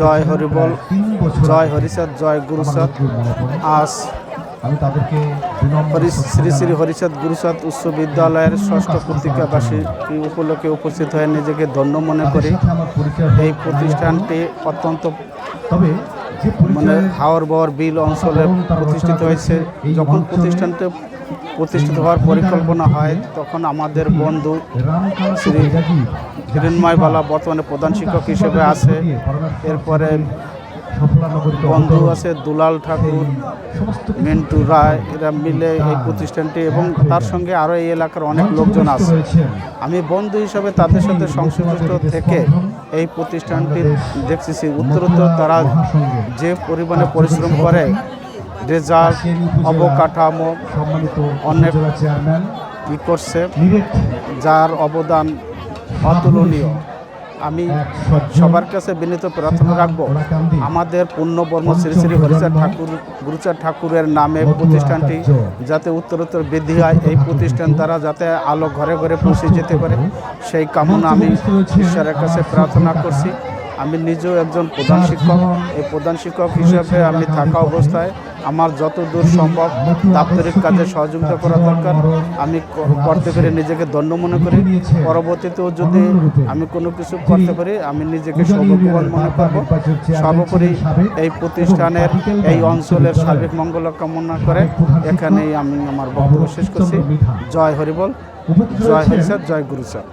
জয় হরিবল জয় হরিচাঁদ জয় পড়ে। আজ শ্রী শ্রী। হরিচাঁদ গুরুচাঁদ উচ্চ বিদ্যালয়ের ষষ্ঠ পত্রিকাবাসী উপলক্ষে উপস্থিত হয়ে নিজেকে ধন্য মনে করি এই প্রতিষ্ঠানটি অত্যন্ত মানে হাওর বাওয়ার বিল অঞ্চলে প্রতিষ্ঠিত হয়েছে যখন প্রতিষ্ঠানটি প্রতিষ্ঠিত হওয়ার পরিকল্পনা হয় তখন আমাদের বন্ধু শ্রী বেদাগী, হিরণময় বালা বর্তমানে প্রধান শিক্ষক হিসেবে আছে। এরপরে বন্ধু আছে দুলাল ঠাকুর মিন্টু রায় এরা মিলে এই প্রতিষ্ঠানটি এবং তার সঙ্গে আরও এই এলাকার অনেক লোকজন আছে। আমি বন্ধু হিসাবে তাদের সাথে সংশ্লিষ্ট থেকে এই প্রতিষ্ঠানটি দেখতেছি। উত্তরোত্তর তারা যে পরিমাণে পরিশ্রম করে রেজাল্ট অবকাঠামো অনেক- ই করছে যার অবদান অতুলনীয়। আমি সবার কাছে বিনীত প্রার্থনা রাখব। আমাদের পুণ্যবর্ম শ্রী শ্রী হরিচাঁদ ঠাকুর গুরুচাঁদ ঠাকুরের নামে প্রতিষ্ঠানটি যাতে উত্তরোত্তর বৃদ্ধি হয় এই প্রতিষ্ঠান দ্বারা যাতে আলো ঘরে ঘরে পৌঁছে যেতে পারে সেই কামনা আমি ঈশ্বরের কাছে প্রার্থনা করছি। আমি নিজেও একজন প্রধান শিক্ষক। এই প্রধান শিক্ষক হিসেবে আমি থাকা অবস্থায় আমার যত দূর সম্ভব দাপ্তরিক কাজে সহযোগিতা করা দরকার। আমি করতে পেরে নিজেকে ধন্য মনে করি। পরবর্তীতেও যদি আমি কোনো কিছু করতে পারি, আমি নিজেকে সৌভাগ্যবান মনে করব। সর্বোপরি এই প্রতিষ্ঠানের এই অঞ্চলের সার্বিক মঙ্গল কামনা করে এখানেই আমি আমার বক্তব্য শেষ করছি। জয় হরিবল। জয় হরিচাঁদ জয় গুরুচাঁদ